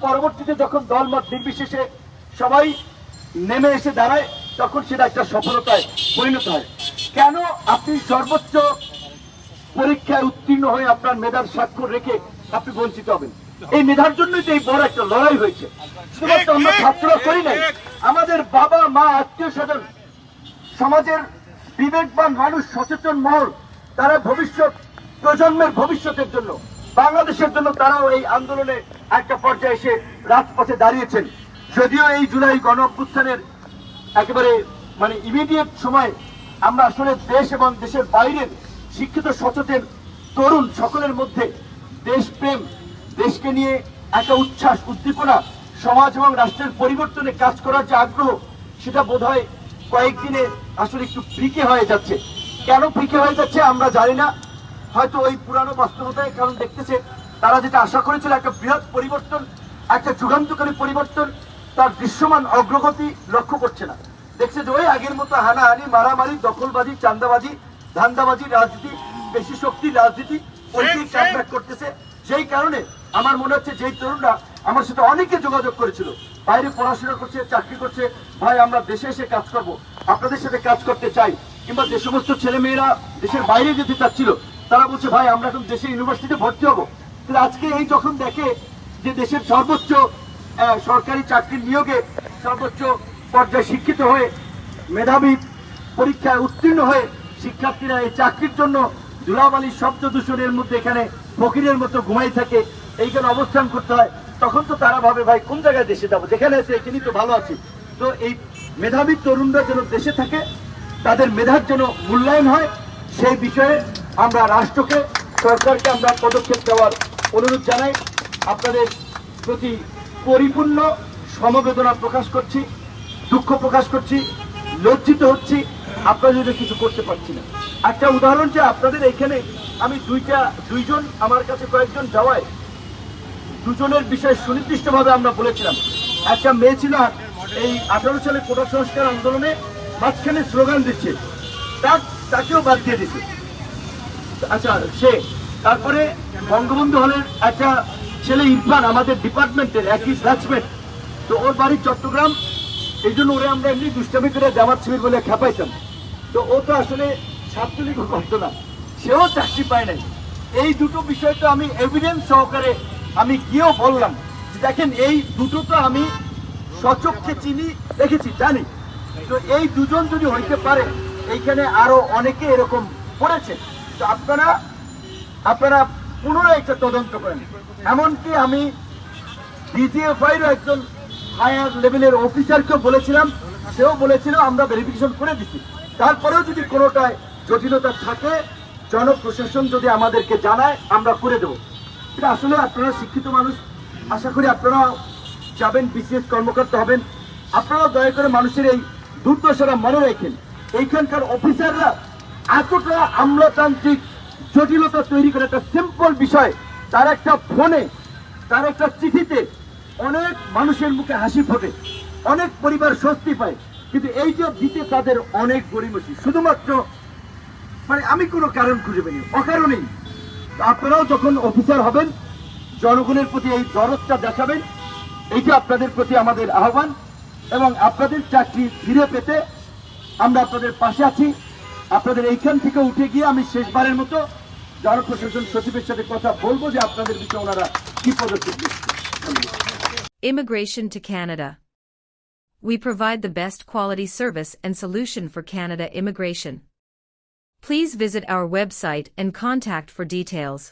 পরবর্তীতে যখন দলমত নির্বিশেষে সবাই নেমে এসে দাঁড়ায় তখন সেটা একটা সফলতায় পরিণত হয়। কেন আপনি সর্বোচ্চ পরীক্ষায় উত্তীর্ণ হয়ে আপনার মেধার স্বাক্ষর রেখে আপনি বঞ্চিত হবেন? এই মেধার জন্যই তো এই বড় একটা লড়াই হয়েছে। শুধুমাত্র আমরা ছাত্ররা করি নাই। আমাদের বাবা মা আত্মীয় স্বজন সমাজের বিবেকবান মানুষ সচেতন মহল তারা ভবিষ্যৎ প্রজন্মের ভবিষ্যতের জন্য বাংলাদেশের জন্য তারাও এই আন্দোলনে একটা পর্যায়ে এসে রাজপথে দাঁড়িয়েছেন। যদিও এই জুলাই গণ অভ্যুত্থানের একেবারে মানে ইমিডিয়েট সময় আমরা আসলে দেশ এবং দেশের বাইরের শিক্ষিত সচেতন তরুণ সকলের মধ্যে দেশপ্রেম, দেশকে নিয়ে একটা উচ্ছ্বাস, উদ্দীপনা, সমাজ এবং রাষ্ট্রের পরিবর্তনে কাজ করার যে আগ্রহ, সেটা বোধ হয় কয়েকদিনে আসলে একটু ফিকে হয়ে যাচ্ছে। কেন ফিকে হয়ে যাচ্ছে আমরা জানি না। হয়তো ওই পুরানো বাস্তবতায়, কারণ দেখতেছে তারা যেটা আশা করেছিল একটা বৃহৎ পরিবর্তন একটা যুগান্তকারী পরিবর্তন তার দৃশ্যমান অগ্রগতি লক্ষ্য করছে না। দেখছে যে ওই আগের মতো হানাহানি মারামারি দখলবাজি চান্দাবাজি ধান্দাবাজি রাজনীতি বেশি শক্তি রাজনীতি করতেছে। সেই কারণে আমার মনে হচ্ছে যেই তরুণরা আমার সাথে অনেকে যোগাযোগ করেছিল। বাইরে পড়াশোনা করছে চাকরি করছে ভাই আমরা দেশে এসে কাজ করব আপনাদের সাথে কাজ করতে চাই। কিংবা যে সমস্ত ছেলে মেয়েরা দেশের বাইরে যেতে চাচ্ছিল তারা বলছে ভাই আমরা এখন দেশে ইউনিভার্সিটিতে ভর্তি হব। আজকে এই যখন দেখে যে দেশের সর্বোচ্চ সরকারি চাকরির নিয়োগে সর্বোচ্চ পর্যায়ে শিক্ষিত হয়ে মেধাবী পরীক্ষায় উত্তীর্ণ হয়ে শিক্ষার্থীরা এই চাকরির জন্য ধুলাবালি, শব্দ দূষণের মধ্যে এখানে ফকিরের মতো ঘুমাই থাকে, এইখানে অবস্থান করতে হয়, তখন তো তারা ভাবে, ভাই, কোন জায়গায় দেশে যাব? যেখানে আছে এখানেই তো ভালো আছি। তো এই মেধাবী তরুণরা যেন দেশে থাকে, তাদের মেধার যেন মূল্যায়ন হয়, সেই বিষয়ে আমরা রাষ্ট্রকে, সরকারকে আমরা পদক্ষেপ দেওয়ার অনুরোধ জানাই আপনাদের প্রতি পরিপূর্ণ সমবেদনা প্রকাশ করছি, দুঃখ প্রকাশ করছি, লজ্জিত হচ্ছি, আপনাদের জন্য কিছু করতে পারছি না। একটা উদাহরণ যে আপনাদের এখানে আমি দুইটা, দুইজন আমার কাছে কয়েকজন যাওয়ায়, দুজনের বিষয় সুনির্দিষ্টভাবে আমরা বলেছিলাম। একটা মেয়ে ছিল এই আঠারো সালে কোটা সংস্কার আন্দোলনে মাঝখানে স্লোগান দিচ্ছে তাকেও বাদ দিয়ে দিচ্ছে আচ্ছা সে তারপরে বঙ্গবন্ধু হলের একটা ছেলে ইরফান, আমাদের ডিপার্টমেন্টের, একই ব্যাচমেট তো ওর বাড়ি চট্টগ্রাম। এই জন্য ওরে আমরা এমনি দুষ্টামি করে জামাত শিবির বলে খেপাইতাম। তো ও তো আসলে ছাত্রলীগও করতো না সেও চাকরি পায় নাই। এই দুটো বিষয় তো আমি এভিডেন্স সহকারে আমি গিয়েও বললাম। দেখেন, এই দুটো তো আমি সচক্ষে চিনি, দেখেছি, জানি। তো এই দুজন যদি হইতে পারে, এইখানে আরও অনেকে এরকম পড়েছে তো আপনারা আপনারা পুনরায় একটা তদন্ত করেন। এমনকি আমি ডিজিএফআইরও একজন হায়ার লেভেলের অফিসারকেও বলেছিলাম, সেও বলেছিল, আমরা ভেরিফিকেশন করে দিচ্ছি তারপরেও যদি কোনোটায় জটিলতা থাকে, জনপ্রশাসন যদি আমাদেরকে জানায়, আমরা করে দেবো। এটা আসলে আপনারা শিক্ষিত মানুষ, আশা করি আপনারা যাবেন, বিসিএস কর্মকর্তা হবেন। আপনারা দয়া করে মানুষের এই দুর্দশাটা মনে রাখেন। এইখানকার অফিসাররা এতটা আমলাতান্ত্রিক জটিলতা তৈরি করে একটা সিম্পল বিষয়, তার একটা ফোনে, তার একটা চিঠিতে অনেক মানুষের মুখে হাসি ফোটে, অনেক পরিবার স্বস্তি পায়, কিন্তু এই যে দিতে তাদের অনেক গরিমসি শুধুমাত্র মানে আমি কোনো কারণ খুঁজে পাইনি, অকারণেই। আপনারাও যখন অফিসার হবেন, জনগণের প্রতি এই দরদটা দেখাবেন, এইটা আপনাদের প্রতি আমাদের আহ্বান, এবং আপনাদের চাকরি ফিরে পেতে আমরা আপনাদের পাশে আছি। আপনাদের এইখান থেকে উঠে গিয়ে আমি শেষবারের মতো জনপ্রশাসন সচিবের সাথে কথা বলবো যে আপনাদের বিষয়ে ওনারা কি পদক্ষেপ নিচ্ছে Immigration to Canada. We provide the best quality service and solution for Canada immigration. Please visit our website and contact for details.